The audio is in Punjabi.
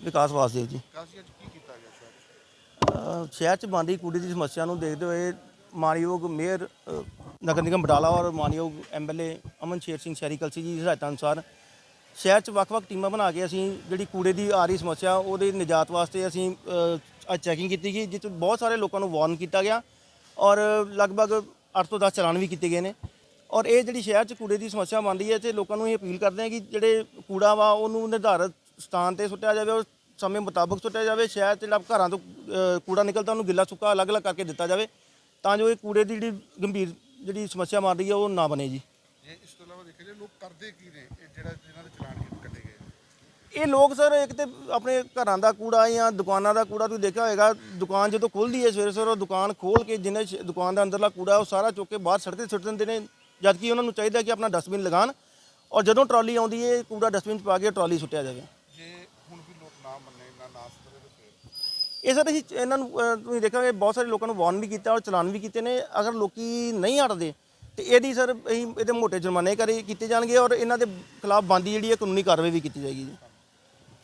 ਵਿਕਾਸ ਵਾਸਦੇਵ ਜੀ ਕਾਸੀ ਅੱਜ ਕੀ ਕੀਤਾ ਗਿਆ ਸ਼ਹਿਰ 'ਚ? ਅ, ਸ਼ਹਿਰ 'ਚ ਬੰਦੀ ਕੂੜੇ ਦੀ ਸਮੱਸਿਆ ਨੂੰ ਦੇਖਦੇ ਹੋਏ ਮਾਨਯੋਗ ਮੇਅਰ ਨਗਰ ਨਿਗਮ ਬਟਾਲਾ ਔਰ ਮਾਨਯੋਗ ਐਮਐਲਏ ਅਮਨ ਸ਼ੇਰ ਸਿੰਘ ਸ਼ਹਿਰੀ ਕਲਸੀ ਜੀ ਦੀ ਹਦਾਇਤਾਂ ਅਨੁਸਾਰ ਸ਼ਹਿਰ 'ਚ ਵੱਖ-ਵੱਖ ਟੀਮਾਂ ਬਣਾ ਕੇ ਅਸੀਂ ਜਿਹੜੀ ਕੂੜੇ ਦੀ ਆ ਰਹੀ ਸਮੱਸਿਆ ਉਹਦੇ ਨਿਜਾਤ ਵਾਸਤੇ ਅਸੀਂ ਅ, ਅੱਜ ਚੈਕਿੰਗ ਕੀਤੀ ਗਈ ਜਿਸ 'ਚ ਬਹੁਤ ਸਾਰੇ ਲੋਕਾਂ ਨੂੰ ਵਾਰਨ ਕੀਤਾ ਗਿਆ ਔਰ ਲਗਭਗ 8 ਤੋਂ 10 ਚਲਾਨ ਵੀ ਕੀਤੇ ਗਏ ਨੇ ਔਰ ਇਹ ਜਿਹੜੀ ਸ਼ਹਿਰ 'ਚ ਕੂੜੇ ਦੀ ਸਮੱਸਿਆ ਬਣਦੀ ਹੈ ਤੇ ਲੋਕਾਂ ਨੂੰ ਇਹ ਅਪੀਲ ਕਰਦੇ ਹਾਂ ਕਿ ਜਿਹੜੇ ਕੂੜਾ ਵਾ ਉਹਨੂੰ ਨਿਰਧਾਰਤ ਸਥਾਨ ਤੇ ਸੁੱਟਿਆ ਜਾਵੇ ਉਹ ਸਮੇਂ ਮੁਤਾਬਕ ਸੁੱਟਿਆ ਜਾਵੇ ਸ਼ਹਿਰ 'ਚ ਜਿਹੜਾ ਘਰਾਂ ਤੋਂ ਕੂੜਾ ਨਿਕਲਦਾ ਉਹਨੂੰ ਗਿੱਲਾ ਸੁੱਕਾ ਅਲੱਗ-ਅਲੱਗ ਕਰਕੇ ਦਿੱਤਾ ਜਾਵੇ ਤਾਂ ਜੋ ਇਹ ਕੂੜੇ ਦੀ ਜਿਹੜੀ ਗੰਭੀਰ ਜਿਹੜੀ ਸਮੱਸਿਆ ਮਾਰ ਰਹੀ ਹੈ ਉਹ ਨਾ ਬਣੇ ਜੀ। ਜੇ ਇਸ ਤੋਂ ਇਲਾਵਾ ਦੇਖਿਆ ਜੇ ਲੋਕ ਕਰਦੇ ਕੀ ਨੇ? ਇਹ ਜਿਹੜਾ ਜਿਨ੍ਹਾਂ ਦੇ ਚਲਾਨ ਕੀ- ਕੱਟੇ ਗਏ ਇਹ ਲੋਕ ਸਰ ਇੱਕ ਤੇ ਆਪਣੇ ਘਰਾਂ ਦਾ ਕੂੜਾ ਜਾਂ ਦੁਕਾਨਾਂ ਦਾ ਕੂੜਾ ਤੁਸੀਂ ਦੇਖਿਆ ਹੋਏਗਾ ਦੁਕਾਨ ਜਦੋਂ ਖੁੱਲਦੀ ਹੈ ਸਵੇਰੇ ਸਵੇਰੇ ਉਹ ਦੁਕਾਨ ਖੋਲ ਕੇ ਜਿੰਨੇ ਦੁਕਾਨ ਦਾ ਅੰਦਰਲਾ ਕੂੜਾ ਉਹ ਸਾਰਾ ਚੁੱਕ ਕੇ ਬਾਹਰ ਸੜਕ ਤੇ ਸੁੱਟ ਦਿੰਦੇ ਨੇ ਜਦ ਕਿ ਉਹਨਾਂ ਨੂੰ ਚਾਹੀਦਾ ਕਿ ਆਪਣਾ ਡਸਟਬਿਨ ਲਗਾਉਣ ਔਰ ਜਦੋਂ ਟਰਾਲੀ ਆਉਂਦੀ ਹੈ ਕੂੜਾ ਡਸਟਬਿਨ 'ਚ ਪਾ ਕੇ ਟਰਾਲੀ ਸੁੱਟਿਆ ਜਾਵੇ। ਮੰਨੇ ਨਾ ਨਾ ਸੁਧਰੇ ਇਹ ਸਰ ਅਸੀਂ ਇਹਨਾਂ ਨੂੰ ਅਹ, ਤੁਸੀਂ ਦੇਖਾਂਗੇ ਬਹੁਤ ਸਾਰੇ ਲੋਕਾਂ ਨੂੰ ਵਾਰਨ ਵੀ ਕੀਤਾ ਔਰ ਚਲਾਨ ਵੀ ਕੀਤੇ ਨੇ। ਅਗਰ ਲੋਕੀ ਨਹੀਂ ਹਟਦੇ ਤੇ ਇਹਦੀ ਸਰ ਅਸੀਂ ਇਹਦੇ ਮੋਟੇ ਜੁਰਮਾਨੇ ਕਰੇ ਕੀਤੇ ਜਾਣਗੇ ਔਰ ਇਹਨਾਂ ਦੇ ਖਿਲਾਫ ਬੰਦੀ ਜਿਹੜੀ ਹੈ ਕਾਨੂੰਨੀ ਕਾਰਵਾਈ ਵੀ ਕੀਤੀ ਜਾਏਗੀ ਜੀ।